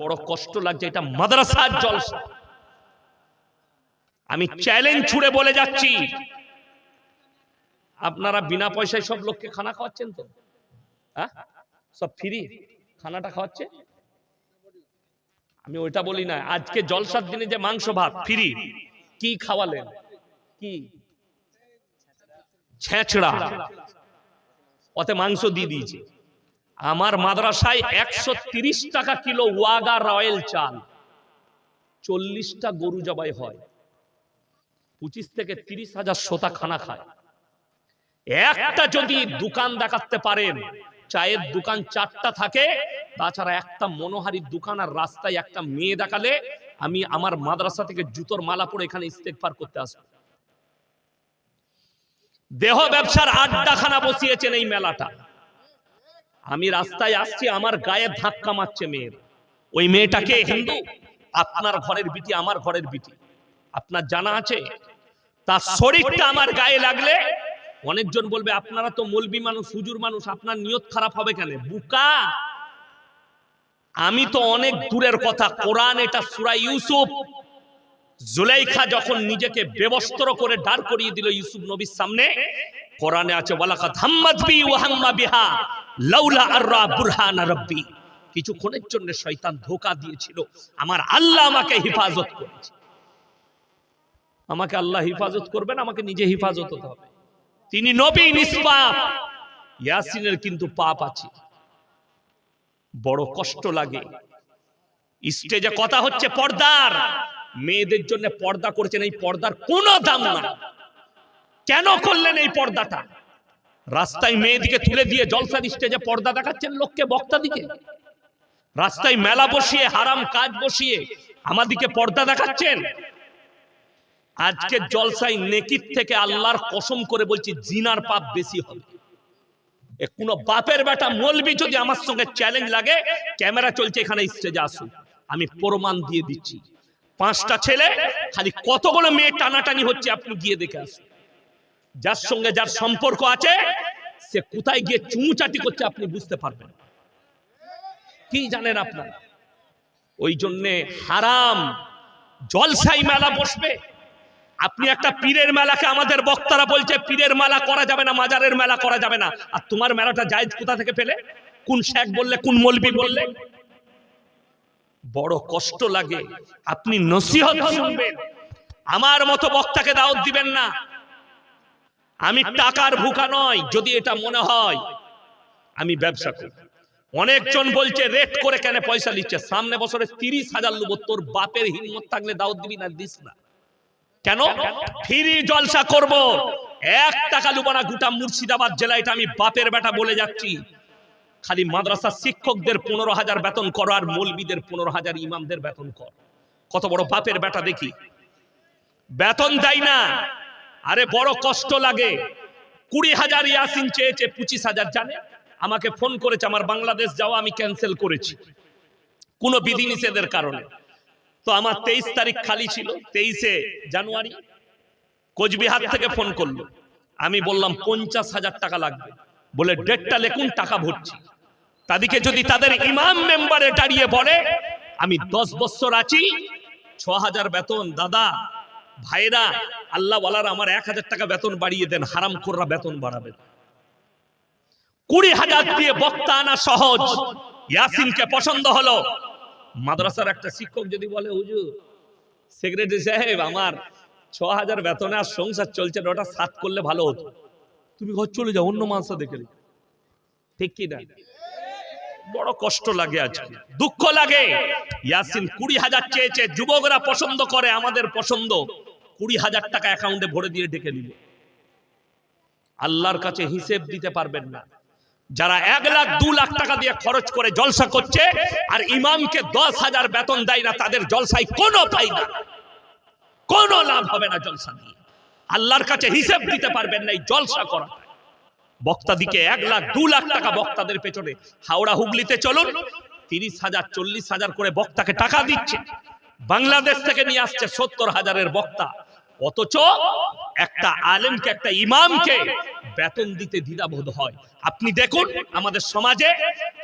বড় কষ্ট লাগছে এটা মাদ্রাসার জলসা। আমি চ্যালেঞ্জ ছুড়ে বলে যাচ্ছি। আপনারা বিনা পয়সায় সব লোককে খানা খাওয়াচ্ছেন তো? হ্যাঁ সব ফ্রি খানাটা খাওয়াচ্ছে? আমি ওইটা বলি না আজকে জলসার দিনে যে মাংস ভাত ফ্রি কি খাওয়ালেন? কি? ছেঁচড়া। ওতে মাংস দিয়ে দিয়েছে। আমার মাদ্রাসায় একশো টাকা কিলো ওয়াগা রয়েল চাল। চল্লিশটা গরু জবাই হয়। পঁচিশ থেকে তিরিশ হাজার সোতা খানা খায়। একটা যদি দোকান দেখাতে পারেন, চায়ের দোকান চারটা থাকে, তাছাড়া একটা মনোহারির দোকান আর রাস্তায় একটা মেয়ে দেখালে আমি আমার মাদ্রাসা থেকে জুতোর মালা পরে এখানে ইস্তেকফার করতে আসব। দেহ ব্যবসার আড্ডাখানা বসিয়েছেন এই মেলাটা। আমি রাস্তায় আসছি, আমার গায়ে ধাক্কা মারছে মেয়ের। ওই মেয়েটাকে হিন্দু, আপনার ঘরের বিটি, আমার ঘরের বিটি। আপনার জানা আছে? তার শরীরটা আমার গায়ে লাগলে অনেকজন বলবে, আপনারা তো মলবি মানুষ, হুজুর মানুষ, আপনার নিয়ত খারাপ হবে কেন? বুকা! আমি তো অনেক দূরের কথা, কোরআন এটা সুরা ইউসুফ। জুলাইখা যখন নিজেকে বেবস্ত্র করে দাঁড় করিয়ে দিল ইউসুফ নবীর সামনে কোরআনে আছে ওয়ালাকাত হাম্মাদ বি ওয়া হাম্মা বিহা, লাউলা আররা বুরহান রাব্বি। কিছুক্ষণের জন্য শয়তান ধোকা দিয়েছিল। আমার আল্লাহ আমাকে হেফাজত করেছে। আমাকে আল্লাহ হেফাজত করবেন, আমাকে নিজে হেফাজত হতে হবে। তিনি নবী নিষ্পাপ। ইয়াসিনের কিন্তু পাপ আছে। বড় কষ্ট লাগে। স্টেজে কথা হচ্ছে পর্দার। মেয়েদের জন্য পর্দা করেছেন, এই পর্দার কোনো দাম না কেন করলেন এই পর্দাটা? রাস্তায় মেয়েদিকে তুলে দিয়ে জলসার স্টেজে পর্দা দেখাচ্ছেন লোককে বক্তা দিকে রাস্তায় মেলা বসিয়ে, হারাম কাজ বসিয়ে আমাদিকে পর্দা দেখাচ্ছেন। আজকে জলসাই নেকির থেকে আল্লাহর কসম করে বলছি, জিনার পাপ বেশি হবে। কোনো বাপের বেটা মলবি যদি আমার সঙ্গে চ্যালেঞ্জ লাগে ক্যামেরা চলছে এখানে স্টেজে আসুন। আমি প্রমাণ দিয়ে দিচ্ছি। পাঁচটা ছেলে, খালি কতগুলো মেয়ে টানাটানি হচ্ছে, আপনি গিয়ে দেখে আসুন। যার সঙ্গে যার সম্পর্ক আছে সে কোথায় গিয়ে চুমুচাটি করছে আপনি বুঝতে পারবেন কি জানেন আপনার? ওই জন্যে হারাম জলসাই মেলা বসবে। আপনি একটা পীরের মেলাকে আমাদের বক্তারা বলছে পীরের মেলা করা যাবে না মাজারের মেলা করা যাবে না। আর তোমার মেলাটা জায়েজ কোথা থেকে পেলে? কোন শেখ বললে কোন মলবি বললে? বড় কষ্ট লাগে। আপনি নসিহত শুনবেন। আমার মতো বক্তাকে দাওয়াত দিবেন না। আমি টাকার ভুকা নয় যদি এটা মনে হয়। আমি ব্যবসা করি। অনেকজন বলছে রেট করে কেন পয়সা নিচ্ছে সামনে বছরে তিরিশ হাজার লোক তোর বাপের হিম্মত থাকলে দাওয়াত দিবি না দিস না। কেন? ফিরি জলসা করব। এক টাকা লুবো না গোটা মুর্শিদাবাদ জেলা এটা আমি বাপের বেটা বলে যাচ্ছি। খালি মাদ্রাসা শিক্ষকদের পনেরো হাজার বেতন কর আর মৌলবিদের পনেরো হাজার ইমামদের বেতন কর। কত বড় বাপের বেটা দেখি। বেতন দেয় না। আরে বড় কষ্ট লাগে। কুড়ি হাজার ইয়াসিন চেয়েছে, পঁচিশ হাজার জানে। আমাকে ফোন করেছে, আমার বাংলাদেশ যাওয়া আমি ক্যান্সেল করেছি। কোনো বিধিনিষেধের কারণে। তো আমার তেইশ তারিখ খালি ছিল, তেইশে জানুয়ারি। কোচবিহার থেকে ফোন করল। আমি বললাম, পঞ্চাশ হাজার টাকা লাগবে। বলে, ডেটটা লেখুন, টাকা ভরছি। তাদেরকে যদি তাদের ইমাম মেম্বারে দাঁড়িয়ে বলে, আমি দশ বছর আছি, ছ হাজার বেতন, দাদা। ভাইরা আল্লাহ বলার আমার এক হাজার টাকা বেতন বাড়িয়ে দেন হারাম কররা বেতন বাড়াবেন কুড়ি হাজার দিয়ে বক্তা আনা সহজ। ইয়াসিনকে পছন্দ হলো। মাদ্রাসার একটা শিক্ষক যদি বলে, হুজুর, সেক্রেটারি সাহেব, আমার ছ হাজার বেতনে আর সংসার চলছে ওটা সাত করলে ভালো হতো। তুমি ঘর চলে যাও, অন্য মাংস দেখে। ঠিক কি না বড় কষ্ট লাগে আজকে। দুঃখ লাগে। ইয়াসিন কুড়ি হাজার চেয়েছে, যুবকরা পছন্দ করে, আমাদের পছন্দ। কুড়ি হাজার টাকা অ্যাকাউন্টে ভরে দিয়ে ডেকে নিল আল্লাহর কাছে হিসেব দিতে পারবেন না। যারা এক লাখ, দু লাখ টাকা দিয়ে খরচ করে জলসা করছে, আর ইমামকে দশ হাজার বেতন দেয় না, তাদের জলসায় কোনো পাই না। কোনো লাভ হবে না জলসা দিয়ে। আল্লাহর কাছে হিসেব দিতে পারবেন না এই জলসা করা। বক্তাদিকে এক লাখ, দু লাখ টাকা বক্তাদের পেছনে। হাওড়া হুগলিতে চলুন, তিরিশ হাজার, চল্লিশ হাজার করে বক্তাকে টাকা দিচ্ছে। বাংলাদেশ থেকে নিয়ে আসছে সত্তর হাজারের বক্তা। অথচ একটা আলেমকে, একটা ইমামকে বেতন দিতে দ্বিধাবোধ হয়। আপনি দেখুন, আমাদের সমাজে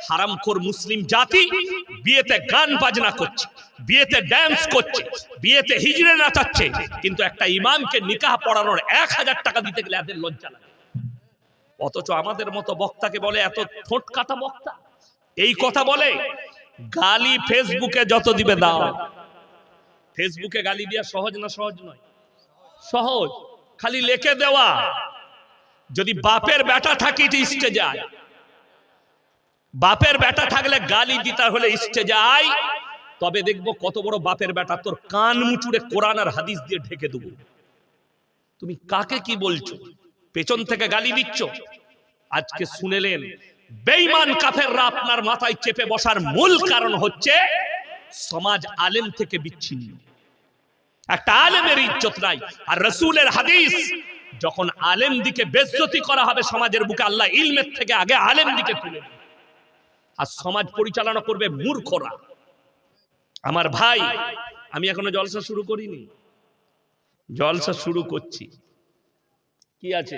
হারামখোর মুসলিম জাতি বিয়েতে গান বাজনা করছে, বিয়েতে ড্যান্স করছে, বিয়েতে হিজড়ে নাচাচ্ছে, কিন্তু একটা ইমামকে নিকাহ পড়ানোর এক হাজার টাকা দিতে গেলে এদের লজ্জা লাগে। অথচ আমাদের মতো বক্তাকে বলে, এত ঠোঁট কাটা বক্তা? এই কথা বলে, গালি ফেসবুকে যত দিবে দাও। ফেসবুকে গালি দেওয়া সহজ না সহজ নয়? সহজ, খালি লেখে দেওয়া। যদি বাপের বেটা থাকি ইস্টে যায় বাপের বেটা থাকলে গালি দিতে হলে ইস্টে যায় তবে দেখব কত বড় বাপের বেটা, তোর কান মুচুরে কোরআন আর হাদিস দিয়ে ঢেকে দেবো। তুমি কাকে কি বলছো? পেছন থেকে গালি দিচ্ছ? আজকে শুনেলেন, বেঈমান কাফেররা আপনার মাথায় চেপে বসার মূল কারণ হচ্ছে সমাজ আলেম থেকে বিচ্ছিন্ন। একটা আলেমের ইজ্জত নাই। আর রসুলের হাদিস, যখন আলেম দিকে বেজ্জতি করা হবে সমাজের বুকে, আল্লাহ ইলমের থেকে আগে আলেম দিকে তুলে আর সমাজ পরিচালনা করবে মূর্খরা। আমার ভাই, আমি এখনও জলসা শুরু করিনি। জলসা শুরু করছি। কি আছে?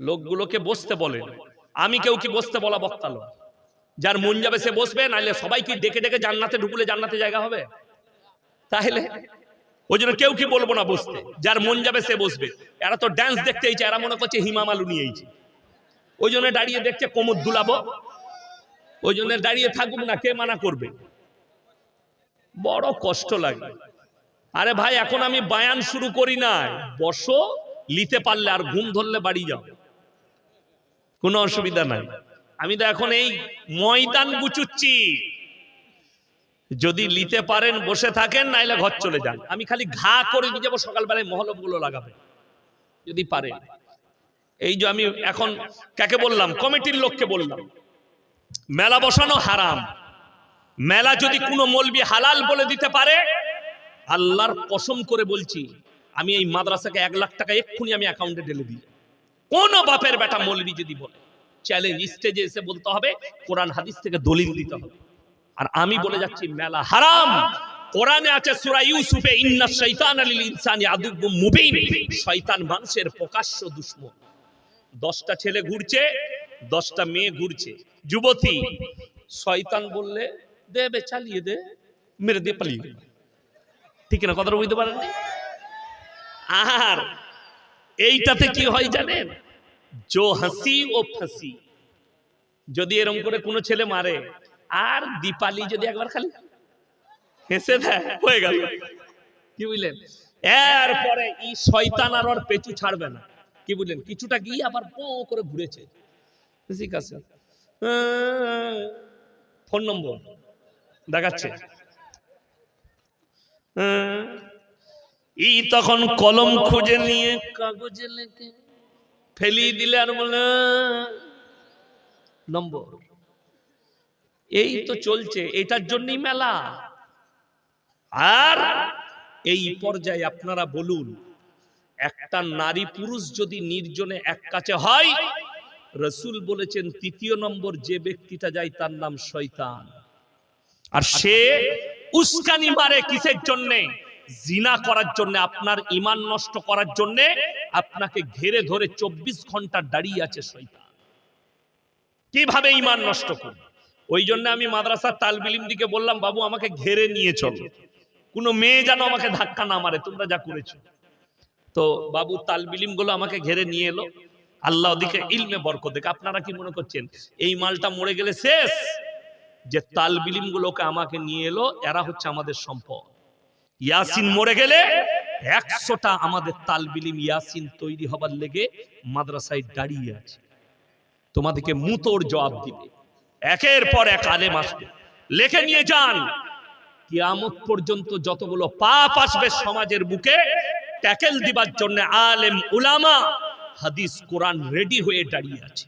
লোকগুলোকে বসতে বলে। আমি কেউ কি বসতে বলা বক্তালো যার মন যাবে সে বসবে নাহলে সবাই কি ডেকে ডেকে জান্নাতে ঢুকলে জান্নাতে জায়গা হবে? তাহলে ওই জন্য কেউ কি বলব না বসতে যার মন যাবে সে বসবে। এরা তো ড্যান্স দেখতে এইছে এরা মনে করছে হিমামালু নিয়ে এইছে ওই জন্য দাঁড়িয়ে দেখছে কোমর দুলাবো। ওই জন্য দাঁড়িয়ে থাকুক না, কে মানা করবে? বড় কষ্ট লাগে। আরে ভাই, এখন আমি বায়ান শুরু করি না বসো, লিতে পারলে আর ঘুম ধরলে বাড়ি যাও। কোনো অসুবিধা নাই। আমি তো এখন এই ময়দান গুচুচ্ছি। যদি লিতে পারেন বসে থাকেন নাইলে ঘর চলে যান। আমি খালি ঘা করে দিয়ে যাব সকালবেলায় মহলবগুলো লাগাবে। যদি পারে এই যে আমি এখন কাকে বললাম? কমিটির লোককে বললাম। মেলা বসানো হারাম। মেলা যদি কোনো মলবি হালাল বলে দিতে পারে আল্লাহর কসম করে বলছি আমি এই মাদ্রাসাকে এক লাখ টাকা এক্ষুনি আমি অ্যাকাউন্টে ঢেলে দিই। কোন বাপের বেটা মলবি যদি বলে চ্যালেঞ্জ স্টেজে এসে বলতে হবে কোরআন হাদিস থেকে দলিল দিতে হবে। আর আমি বলে যাচ্ছি মেলা হারাম। কোরআনে আছে সূরা ইউসুফে ইন্না শাইতান লিল ইনসানি আদুব্বুম মুবিন। শয়তান মানুষের প্রকাশ্য দুশমন। দশটা ছেলে ঘুরছে দশটা মেয়ে ঘুরছে। যুবতী শয়তান বললে দে বে চালিয়ে দে মেরে দিয়ে পালিয়ে। ঠিক না কথাটা বুঝতে পারেন? আর এইটাতে কি হয় জানেন? জো হাসি ও ফাঁসি। যদি এরকম করে কোনো ছেলে মারে আর দীপালি যদি একবার খালি হেসে দেয় হয়ে গেল। কি বুঝলেন? এরপরে এই শয়তান আর ওর পেছু ছাড়বে না। কি বুঝলেন? কিছুটা গিয়ে আবার পো করে ঘুরেছে। ঠিক আছে। ফোন নম্বর দেখাচ্ছে। ই তখন কলম খুঁজে নিয়ে কাগজে লেখে ফেলি দিলে আর বলে নম্বর। এই তো চলছে, এটার জন্যই মেলা। আর এই পর্যায়ে আপনারা বলুন, একটা নারী পুরুষ যদি নির্জনে এক কাছে হয়, রসুল বলেছেন তৃতীয় নম্বর যে ব্যক্তিটা যায় তার নাম শয়তান। আর সে উস্কানি মারে কিসের জন্যে? জিনা করার জন্য, আপনার ইমান নষ্ট করার জন্য, আপনাকে ঘেরে ধরে চব্বিশ ঘণ্টা দাঁড়িয়ে আছে শৈতান কীভাবে ইমান নষ্ট করবে? ওই জন্য আমি মাদ্রাসার তালবিলিম দিকে বললাম, বাবু, আমাকে ঘেরে নিয়ে চলো। কোনো মেয়ে যেন আমাকে ধাক্কা না মারে, তোমরা যা করেছ। তো বাবু তালবিলিমগুলো আমাকে ঘেরে নিয়ে এলো। আল্লাহ ওদিকে ইলমে বরকত দেখে। আপনারা কি মনে করছেন, এই মালটা মরে গেলে শেষ? যে তালবিলিম গুলোকে আমাকে নিয়ে এলো, এরা হচ্ছে আমাদের সম্পদ। ইয়াসিন মরে গেলে একশোটা আমাদের তালবিলিম ইয়াসিন তৈরি হবার লেগে মাদ্রাসায় দাঁড়িয়ে আছে। তোমাদেরকে মুতোর জবাব দিবে। একের পর এক আলেম আসবে। লেখে নিয়ে যান। কিয়ামত পর্যন্ত যতগুলো পাপ আসবে সমাজের বুকে ট্যাকেল দিবার জন্য আলেম উলামা হাদিস কোরআন রেডি হয়ে দাঁড়িয়ে আছে।